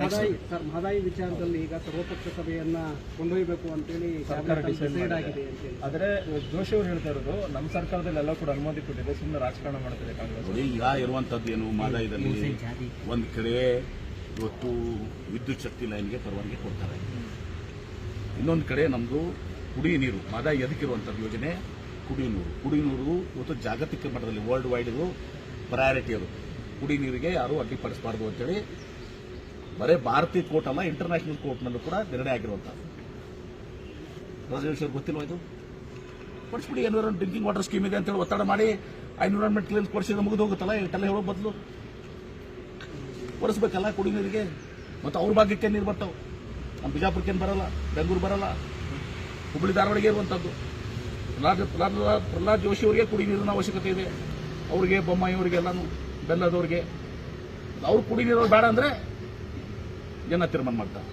Mahadayi sir Mahadayi ವಿಚಾರದಲ್ಲಿ ಈಗ ಸರ್ವಪಕ್ಷ ಸಭೆಯನ್ನ ಕೊಂಡೊಯ್ಯಬೇಕು ಅಂತೇಳಿ ಸರ್ಕಾರ ಡಿಸೈಡ್ ಆಗಿದೆ ಆದರೆ ಜೋಶಿ ಅವರು ಹೇಳ್ತಾ ಇರೋದು ನಮ್ಮ ಸರ್ಕಾರದಲ್ಲಿ ಎಲ್ಲ ಕೂಡ ಅನುಮತಿ ಕೊಟ್ಟಿದೆ ಸುಮ್ಮನೆ ರಾಜಕಾರಣ ಮಾಡ್ತಿದೆ ಕಾಂಗ್ರೆಸ್. ನೋಡಿ ಈಗ ಇರುವಂತದ್ದು ಏನು? ಮಹದಾಯಿದಲ್ಲಿ ಒಂದು ಕಡೆ ಇವತ್ತು ವಿದ್ಯುತ್ ಶಕ್ತಿ ಲೈನ್ಗೆ ಪರವಾನಗಿ ಕೊಡ್ತಾರೆ. ಇನ್ನೊಂದು ಕಡೆ ನಮ್ದು ಕುಡಿಯ ನೀರು ಮಾದಾಯಿ ಎದಕ್ಕಿರುವಂಥದ್ದು ಯೋಜನೆ? ಕುಡಿ ನೀರು. ಕುಡಿಯ ನೀರು ಇವತ್ತು ಜಾಗತಿಕ ಮಟ್ಟದಲ್ಲಿ ವರ್ಲ್ಡ್ ವೈಡ್ ಪ್ರಯಾರಿಟಿ ಅದು. ಕುಡಿ ನೀರಿಗೆ ಯಾರು ಅಡ್ಡಿಪಡಿಸಬಾರ್ದು ಅಂತೇಳಿ ಬರೇ ಭಾರತೀಯ ಕೋರ್ಟ್ ಅಲ್ಲ ಇಂಟರ್ನ್ಯಾಷನಲ್ ಕೋರ್ಟ್ನಲ್ಲೂ ಕೂಡ ನಿರ್ಣಯ ಆಗಿರುವಂಥದ್ದು ರಾಜೇಶ್ವರ್ ಗೊತ್ತಿಲ್ಲ ಇದು? ಕೊಡಿಸ್ಬಿಡಿ ಡ್ರಿಂಕಿಂಗ್ ವಾಟರ್ ಸ್ಕೀಮ್ ಇದೆ ಅಂತೇಳಿ ಒತ್ತಡ ಮಾಡಿ ಎನ್ವಿರಾನ್ಮೆಂಟ್ ಕ್ಲೀನ್ ಕೊಡಿಸಿದ್ರೆ ಮುಗಿದು ಹೋಗುತ್ತಲ್ಲ ಇಟ್ಟೆಲ್ಲ ಹೇಳೋ ಬದಲು? ಕೊಡಿಸ್ಬೇಕಲ್ಲ ಕುಡಿ ನೀರಿಗೆ. ಮತ್ತು ಅವ್ರ ಭಾಗಕ್ಕೆ ನೀರು ಬರ್ತಾವೆ? ನಮ್ಮ ಬಿಜಾಪುರಕ್ಕೇನು ಬರಲ್ಲ, ಬೆಂಗಳೂರು ಬರಲ್ಲ. ಹುಬ್ಬಳ್ಳಿ ಧಾರವಾಡಿಗೆ ಇರುವಂಥದ್ದು ಪ್ರಹ್ಲಾದ್ ಪ್ರಹ್ಲಾದ್ ಜೋಶಿ ಅವರಿಗೆ ಕುಡಿ ನೀರಿನ ಅವಶ್ಯಕತೆ ಇದೆ. ಅವ್ರಿಗೆ, ಬೊಮ್ಮಾಯಿ ಎಲ್ಲಾನು, ಬೆಲ್ಲದವ್ರಿಗೆ. ಅವ್ರು ಕುಡಿ ನೀರು ಬೇಡ ಅಂದರೆ ಜನ ತೀರ್ಮಾನ ಮಾಡ್ತಾರೆ?